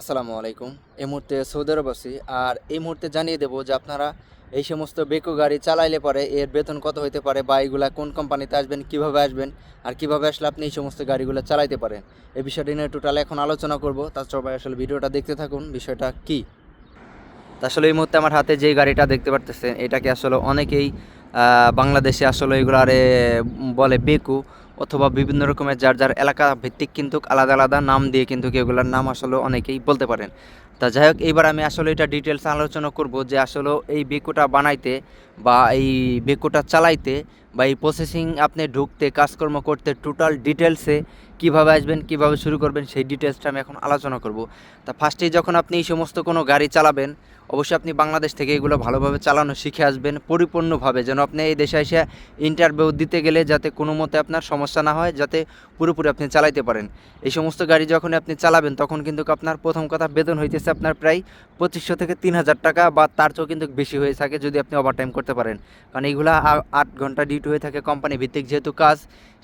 আসসালামু আলাইকুম। এই মুহূর্তে সৌদি আরব আর এই মুহূর্তে জানিয়ে দেবো যে আপনারা এই সমস্ত বেকো গাড়ি চালাইলে পরে এর বেতন কত হতে পারে বা এগুলা কোন কোম্পানিতে আসবেন, কীভাবে আসবেন আর কীভাবে আসলে আপনি এই সমস্ত গাড়িগুলো চালাইতে পারেন। এই বিষয়টি নিয়ে টোটাল এখন আলোচনা করব। তার সবাই আসলে ভিডিওটা দেখতে থাকুন, বিষয়টা কি? আসলে এই মুহূর্তে আমার হাতে যে গাড়িটা দেখতে পারতেছেন এটাকে আসলে অনেকেই বাংলাদেশে আসলে এগুলো আরে বলে বেকু। অথবা বিভিন্ন রকমের যার যার এলাকা ভিত্তিক কিন্তু আলাদা আলাদা নাম দিয়ে কিন্তু এগুলোর নাম আসলে অনেকেই বলতে পারেন। তা যাই হোক, এইবার আমি আসলে এটা ডিটেলস আলোচনা করব যে আসলে এই বেকুটা বানাইতে বা এই বেকুটা চালাইতে বা এই প্রসেসিং আপনি ঢুকতে, কাজকর্ম করতে টোটাল ডিটেলসে কীভাবে আসবেন, কীভাবে শুরু করবেন, সেই ডিটেলসটা আমি এখন আলোচনা করব। তা ফার্স্টেই যখন আপনি এই সমস্ত কোনো গাড়ি চালাবেন, অবশ্যই আপনি বাংলাদেশ থেকে এগুলো ভালোভাবে চালানো শিখে আসবেন, পরিপূর্ণভাবে। যেন আপনি এই দেশে এসে ইন্টারভিউ দিতে গেলে যাতে কোনো মতে আপনার সমস্যা না হয়, যাতে পুরোপুরি আপনি চালাইতে পারেন। এই সমস্ত গাড়ি যখন আপনি চালাবেন, তখন কিন্তু আপনার প্রথম কথা বেতন হইতেছে আপনার প্রায় পঁচিশশো থেকে তিন হাজার টাকা বা তার চেয়েও কিন্তু বেশি হয়ে থাকে যদি আপনি ওভারটাইম করতে পারেন। কারণ এইগুলা আট ঘণ্টা ডিউটি হয়ে থাকে কোম্পানি ভিত্তিক যেহেতু কাজ,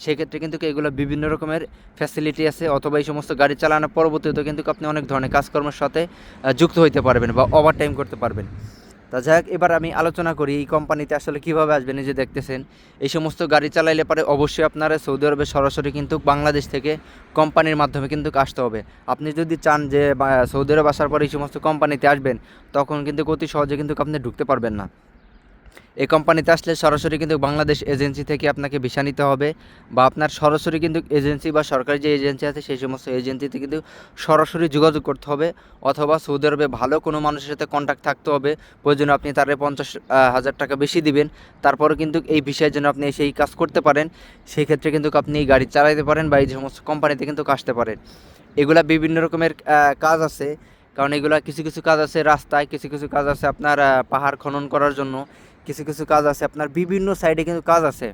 সেক্ষেত্রে কিন্তু এগুলো বিভিন্ন রকমের ফ্যাসিলিটি আছে অথবা এই সমস্ত গাড়ি চালানোর পরবর্তীতে কিন্তু আপনি অনেক ধরনের কাজকর্মের সাথে যুক্ত হইতে পারবেন বা ওভারটাইম করতে পারবেন। তা যাই এবার আমি আলোচনা করি এই কোম্পানিতে আসলে কীভাবে আসবেন যে দেখতেছেন। এই সমস্ত গাড়ি চালাইলে পারে অবশ্যই আপনারা সৌদি আরবে সরাসরি কিন্তু বাংলাদেশ থেকে কোম্পানির মাধ্যমে কিন্তু আসতে হবে। আপনি যদি চান যে সৌদি আরব আসার পর এই সমস্ত কোম্পানিতে আসবেন, তখন কিন্তু অতি সহজে কিন্তু আপনি ঢুকতে পারবেন না। এই কোম্পানিতে আসলে সরাসরি কিন্তু বাংলাদেশ এজেন্সি থেকে আপনাকে ভিসা নিতে হবে বা আপনার সরাসরি কিন্তু এজেন্সি বা সরকারি যে এজেন্সি আছে সেই সমস্ত এজেন্সিতে কিন্তু সরাসরি যোগাযোগ করতে হবে অথবা সৌদি আরবে ভালো কোনো মানুষের সাথে কন্ট্যাক্ট থাকতে হবে। প্রয়োজনে আপনি তারে পঞ্চাশ হাজার টাকা বেশি দিবেন। তারপরে কিন্তু এই বিষয়ের জন্য আপনি সেই কাজ করতে পারেন, সেই ক্ষেত্রে কিন্তু আপনি গাড়ি চালাইতে পারেন বা এই সমস্ত কোম্পানিতে কিন্তু আসতে পারেন। এগুলা বিভিন্ন রকমের কাজ আছে। কারণ এগুলা কিছু কিছু কাজ আছে রাস্তায়, কিছু কিছু কাজ আছে আপনার পাহাড় খনন করার জন্য। কিছু কিছু কাজ আছে। আপনার বিভিন্ন সাইডে কিন্তু কাজ আছে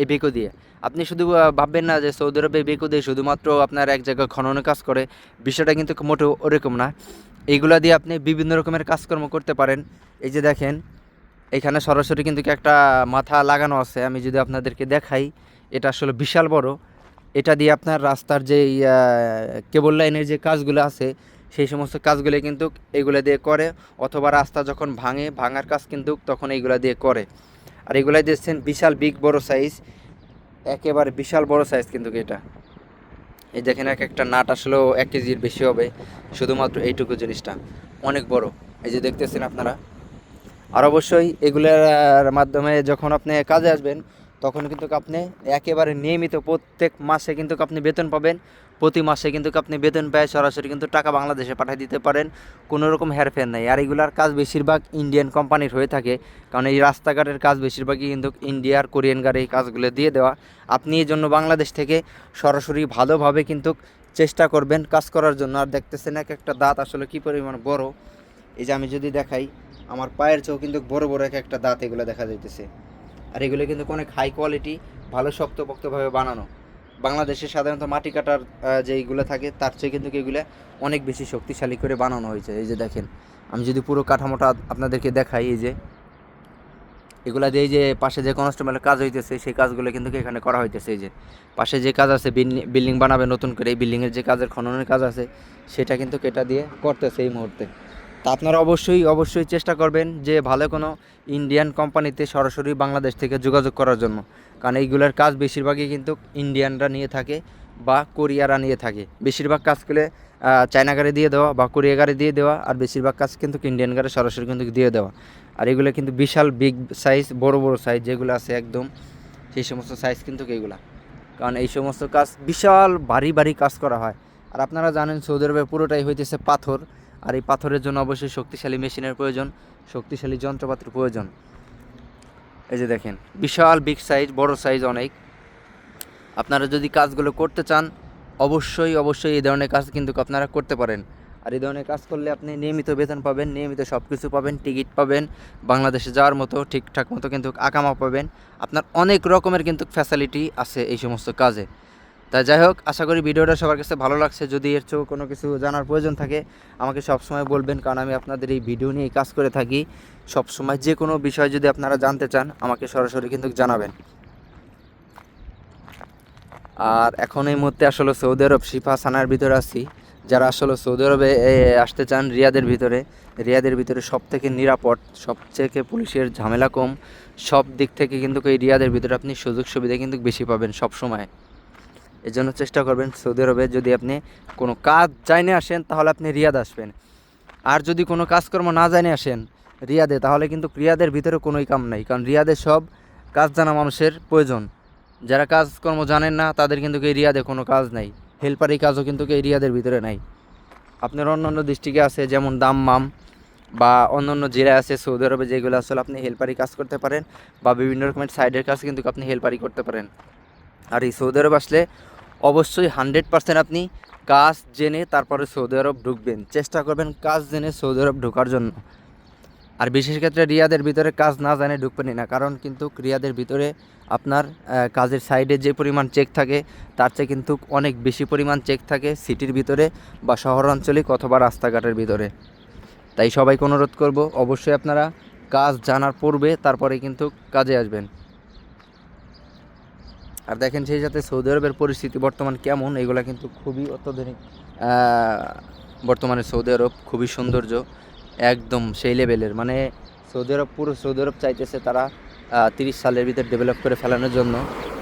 এই বেকো দিয়ে। আপনি শুধু ভাববেন না যে সৌদি আরবে বেকো দিয়ে শুধুমাত্র আপনার এক জায়গায় খননের কাজ করে, বিষয়টা কিন্তু মোটেও ওরকম না। এইগুলা দিয়ে আপনি বিভিন্ন রকমের কাজকর্ম করতে পারেন। এই যে দেখেন, এখানে সরাসরি কিন্তু একটা মাথা লাগানো আছে, আমি যদি আপনাদেরকে দেখাই, এটা আসলে বিশাল বড়। এটা দিয়ে আপনার রাস্তার যে কেবল লাইনের যে কাজগুলো আছে সেই সমস্ত কাজগুলো কিন্তু এগুলো দিয়ে করে, অথবা রাস্তা যখন ভাঙে, ভাঙার কাজ কিন্তু তখন এইগুলো দিয়ে করে। আর এগুলা দিচ্ছেন বিশাল বিগ বড় সাইজ একেবারে বিশাল বড় সাইজ কিন্তু এটা। এই দেখেন এক একটা নাট আসলেও এক কেজির বেশি হবে, শুধুমাত্র এইটুকু জিনিসটা। অনেক বড়। এই যে দেখতেছেন আপনারা। আর অবশ্যই এগুলোর মাধ্যমে যখন আপনি কাজে আসবেন তখন কিন্তু আপনি একেবারে নিয়মিত প্রত্যেক মাসে কিন্তু আপনি বেতন পাবেন। প্রতি মাসে কিন্তু আপনি বেতন পেয়ে সরাসরি কিন্তু টাকা বাংলাদেশে পাঠিয়ে দিতে পারেন। কোনো রকম হেরফের নেই। আর এগুলার কাজ বেশিরভাগ ইন্ডিয়ান কোম্পানির হয়ে থাকে। কারণ এই রাস্তাঘাটের কাজ বেশিরভাগই কিন্তু ইন্ডিয়ার কোরিয়ান গাড়ি এই কাজগুলো দিয়ে দেওয়া। আপনি এই জন্য বাংলাদেশ থেকে সরাসরি ভালোভাবে কিন্তু চেষ্টা করবেন কাজ করার জন্য। আর দেখতেছেন এক একটা দাঁত আসলে কী পরিমাণ বড়। এই যে আমি যদি দেখাই, আমার পায়ের চেয়েও কিন্তু বড় বড় এক একটা দাঁত এগুলো দেখা যাইতেছে। আর এগুলো কিন্তু অনেক হাই কোয়ালিটি ভালো শক্তপোক্তভাবে বানানো। বাংলাদেশে সাধারণত মাটি কাটার আহ, যে এইগুলো থাকে তার চেয়ে কিন্তু এগুলো অনেক বেশি শক্তিশালী করে বানানো হয়েছে। এই যে দেখেন আমি যদি পুরো কাঠামোটা আপনাদেরকে দেখাই এই যে এগুলা দিয়ে যে পাশে যে কনস্টেবলের কাজ হইতেছে সেই কাজগুলো কিন্তু এখানে করা হইতেছে। এই যে পাশে যে কাজ আছে বিল্ডিং বানাবে নতুন করে এই বিল্ডিংয়ের যে কাজের খননের কাজ আছে সেটা কিন্তু এটা দিয়ে করতেছে এই মুহূর্তে। তা আপনারা অবশ্যই অবশ্যই চেষ্টা করবেন যে ভালো কোনো ইন্ডিয়ান কোম্পানিতে সরাসরি বাংলাদেশ থেকে যোগাযোগ করার জন্য। কারণ এইগুলোর কাজ বেশিরভাগই কিন্তু ইন্ডিয়ানরা নিয়ে থাকে বা কোরিয়ারা নিয়ে থাকে। বেশিরভাগ কাজ আহ, চায়না গাড়ি দিয়ে দেওয়া বা কোরিয়া গাড়ি দিয়ে দেওয়া আর বেশিরভাগ কাজ কিন্তু ইন্ডিয়ান গাড়ি সরাসরি কিন্তু দিয়ে দেওয়া। আর এগুলো কিন্তু বিশাল বিগ সাইজ বড় বড় সাইজ যেগুলো আছে একদম সেই সমস্ত সাইজ কিন্তু এইগুলা কারণ এই সমস্ত কাজ বিশাল ভারী ভারী কাজ করা হয়। আর আপনারা জানেন সৌদি আরবে পুরোটাই হইতেছে পাথর। আর এই পাথরের জন্য অবশ্যই শক্তিশালী মেশিনের প্রয়োজন, শক্তিশালী যন্ত্রপাতির প্রয়োজন। এই যে দেখেন, বিশাল বিগ সাইজ বড় সাইজ অনেক। আপনারা যদি কাজগুলো করতে চান, অবশ্যই অবশ্যই এই ধরনের কাজ কিন্তু আপনারা করতে পারেন। আর এই ধরনের কাজ করলে আপনি নিয়মিত বেতন পাবেন, নিয়মিত সব কিছু পাবেন, টিকিট পাবেন, বাংলাদেশে যাওয়ার মতো, ঠিকঠাক মতো কিন্তু আকামা পাবেন। আপনার অনেক রকমের কিন্তু ফ্যাসিলিটি আছে এই সমস্ত কাজে। তা যাই হোক, আশা করি ভিডিওটা সবার কাছে ভালো লাগছে। যদি এর চেয়েও কোনো কিছু জানার প্রয়োজন থাকে, আমাকে সবসময় বলবেন, কারণ আমি আপনাদের এই ভিডিও নিয়ে কাজ করে থাকি। সবসময় যে কোনো বিষয় যদি আপনারা জানতে চান, আমাকে সরাসরি কিন্তু জানাবেন। আর এখন এই মুহূর্তে আসলে সৌদি আরব শিফা সানার ভিতরে আছি। যারা আসলে সৌদি আরবে আসতে চান রিয়াদের ভিতরে রিয়াদের ভিতরে সব থেকে নিরাপদ, সবথেকে পুলিশের ঝামেলা কম, সব দিক থেকে কিন্তু এই রিয়াদের ভিতরে আপনি সুযোগ সুবিধা কিন্তু বেশি পাবেন সব সময় এই জন্য চেষ্টা করবেন সৌদি আরবে। যদি আপনি কোনো কাজ জানে আসেন, তাহলে আপনি রিয়াদ আসবেন। আর যদি কোনো কাজকর্ম না জানে আসেন রিয়াদে, তাহলে কিন্তু রিয়াদের ভিতরে কোনোই কাম নাই। কারণ রিয়াদে সব কাজ জানা মানুষের প্রয়োজন। যারা কাজকর্ম জানেন না, তাদের কিন্তু এই রিয়াদে কোনো কাজ নাই। হেল্পারি কাজও কিন্তু এই রিয়াদের ভিতরে নাই। আপনার অন্য অন্য ডিস্ট্রিক্টে আছে, যেমন দাম্মাম, বা অন্য অন্য জেলায় আছে, সৌদি আরবে যেগুলো আসলে আপনি হেল্পারি কাজ করতে পারেন, বা বিভিন্ন রকমের সাইডের কাজ কিন্তু আপনি হেল্পারি করতে পারেন। আর এই সৌদি আরব আসলে অবশ্যই হান্ড্রেড পার্সেন্ট আপনি কাজ জেনে তারপরে সৌদি আরব ঢুকবেন। চেষ্টা করবেন কাজ জেনে সৌদি আরব ঢোকার জন্য। আর বিশেষ ক্ষেত্রে রিয়াদের ভিতরে কাজ না জানে ঢুকবেনই না, কারণ কিন্তু রিয়াদের ভিতরে আপনার কাজের সাইডে যে পরিমাণ চেক থাকে, তার চেয়ে কিন্তু অনেক বেশি পরিমাণ চেক থাকে সিটির ভিতরে বা শহর আঞ্চলিক অথবা রাস্তাঘাটের ভিতরে। তাই সবাইকে অনুরোধ করব, অবশ্যই আপনারা কাজ জানার পূর্বে তারপরে কিন্তু কাজে আসবেন। আর দেখেন সেই সাথে সৌদি আরবের পরিস্থিতি বর্তমান কেমন, এগুলো কিন্তু খুবই অত্যাধুনিক। বর্তমানে সৌদি আরব খুবই সৌন্দর্য, একদম সেই লেভেলের। মানে সৌদি আরব পুরো সৌদি আরব চাইতেছে তারা তিরিশ সালের ভিতরে ডেভেলপ করে ফেলানোর জন্য,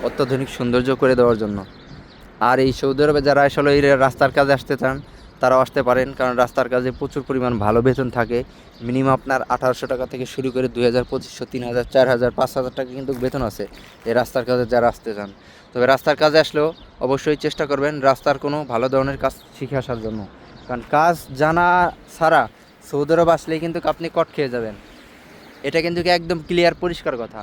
অত্যাধুনিক সৌন্দর্য করে দেওয়ার জন্য। আর এই সৌদি আরবে যারা আসলে এই রাস্তার কাজে আসতে চান তারাও আসতে পারেন, কারণ রাস্তার কাজে প্রচুর পরিমাণ ভালো বেতন থাকে। মিনিমাম আপনার আঠারোশো টাকা থেকে শুরু করে দুই হাজার পঁচিশশো, তিন হাজার, চার হাজার, পাঁচ হাজার টাকা কিন্তু বেতন আছে এই রাস্তার কাজে যারা আসতে চান। তবে রাস্তার কাজে আসলেও অবশ্যই চেষ্টা করবেন রাস্তার কোনো ভালো ধরনের কাজ শিখে আসার জন্য। কারণ কাজ জানা ছাড়া সৌদি আরব আসলেই কিন্তু আপনি কট খেয়ে যাবেন। এটা কিন্তু একদম ক্লিয়ার পরিষ্কার কথা।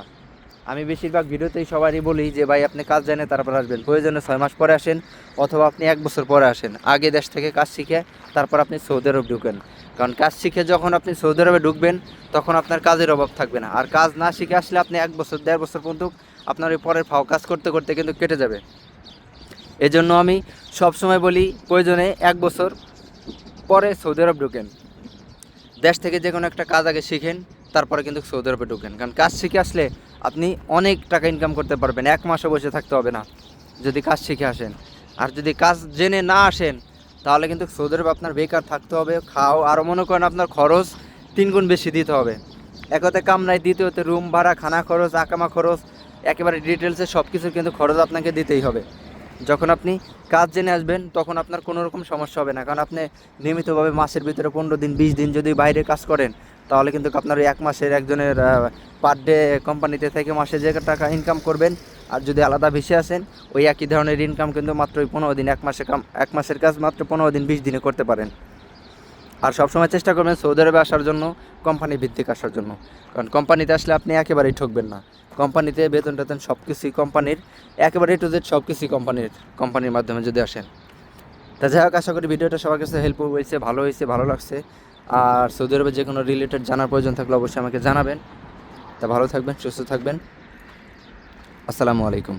আমি বেশিরভাগ ভিডিওতেই সবারই বলি যে, ভাই, আপনি কাজ জানে তারপর আসবেন। প্রয়োজনে ছয় মাস পরে আসেন, অথবা আপনি এক বছর পরে আসেন। আগে দেশ থেকে কাজ শিখে, তারপর আপনি সৌদি আরব ঢুকেন। কারণ কাজ শিখে যখন আপনি সৌদি আরবে ঢুকবেন, তখন আপনার কাজের অভাব থাকবে না। আর কাজ না শিখে আসলে আপনি এক বছর, দেড় বছর পর্যন্ত আপনার ওই পরের ফাও কাজ করতে করতে কিন্তু কেটে যাবে। এজন্য আমি সবসময় বলি, প্রয়োজনে এক বছর পরে সৌদি আরব ঢুকেন। দেশ থেকে যে কোনো একটা কাজ আগে শিখেন, তারপরে কিন্তু সৌদি আরবে ঢুকেন। কারণ কাজ শিখে আসলে আপনি অনেক টাকা ইনকাম করতে পারবেন, এক মাসও বসে থাকতে হবে না, যদি কাজ শিখে আসেন। আর যদি কাজ জেনে না আসেন, তাহলে কিন্তু সৌদি আরবে আপনার বেকার থাকতে হবে, খাও আরও মনে করেন আপনার খরচ তিন গুণ বেশি দিতে হবে। একতে কাম নাই, দ্বিতীয়তে রুম ভাড়া, খানা খরচ, আকামা খরচ, একেবারে ডিটেলসে সব কিছুর কিন্তু খরচ আপনাকে দিতেই হবে। যখন আপনি কাজ জেনে আসবেন, তখন আপনার কোনো রকম সমস্যা হবে না, কারণ আপনি নিয়মিতভাবে মাসের ভিতরে পনেরো দিন, বিশ দিন যদি বাইরে কাজ করেন তাহলে কিন্তু আপনার এক মাসের একজনের পার ডে কোম্পানিতে থেকে মাসে যে টাকা ইনকাম করবেন, আর যদি আলাদা ভেসে আসেন, ওই একই ধরনের ইনকাম কিন্তু মাত্র ওই পনেরো দিন, এক মাসে এক মাসের কাজ মাত্র পনেরো দিন, বিশ দিনে করতে পারেন। আর সবসময় চেষ্টা করবেন সৌদি আরবে আসার জন্য কোম্পানি ভিত্তিক আসার জন্য। কারণ কোম্পানিতে আসলে আপনি একেবারেই ঠকবেন না। কোম্পানিতে বেতন টেতন সব কিছুই কোম্পানির একেবারে টু জেড সব কিছুই কোম্পানির কোম্পানির মাধ্যমে যদি আসেন। তা যাই হোক, আশা করি ভিডিওটা সবার কাছে হেল্প হয়েছে, ভালো হয়েছে, ভালো লাগছে। আর সৌদি আরবে যে কোনো রিলেটেড জানার প্রয়োজন থাকলে অবশ্যই আমাকে জানাবেন। তা ভালো থাকবেন, সুস্থ থাকবেন। আসসালামু আলাইকুম।